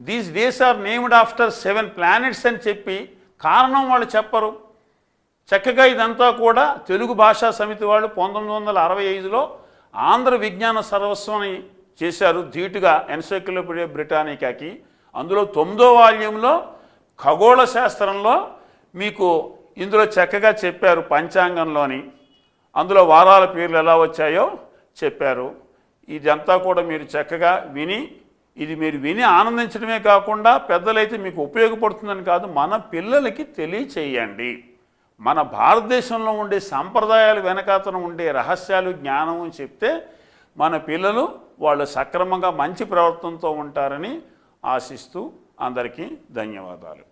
These days are named after seven planets అని చెప్పి కారణం వాళ్ళు చెప్పరు. చక్కగా ఇదంతా కూడా తెలుగు భాషా సమితి వాళ్ళు పంతొమ్మిది వందల అరవై ఐదులో ఆంధ్ర విజ్ఞాన సర్వస్వాన్ని చేశారు ధీటుగా ఎన్సైక్లోపీడియా బ్రిటానికాకి అందులో తొమ్మిదో వాల్యంలో ఖగోళ శాస్త్రంలో మీకు ఇందులో చక్కగా చెప్పారు పంచాంగంలోని. అందులో వారాల పేర్లు ఎలా వచ్చాయో చెప్పారు. ఇదంతా కూడా మీరు చక్కగా విని ఇది మీరు విని ఆనందించడమే కాకుండా పెద్దలైతే మీకు ఉపయోగపడుతుందని కాదు మన పిల్లలకి తెలియచేయండి. మన భారతదేశంలో ఉండే సంప్రదాయాలు వెనకాతన ఉండే రహస్యాలు జ్ఞానం అని చెప్తే మన పిల్లలు వాళ్ళు సక్రమంగా మంచి ప్రవర్తనతో ఉంటారని ఆశిస్తూ అందరికీ ధన్యవాదాలు.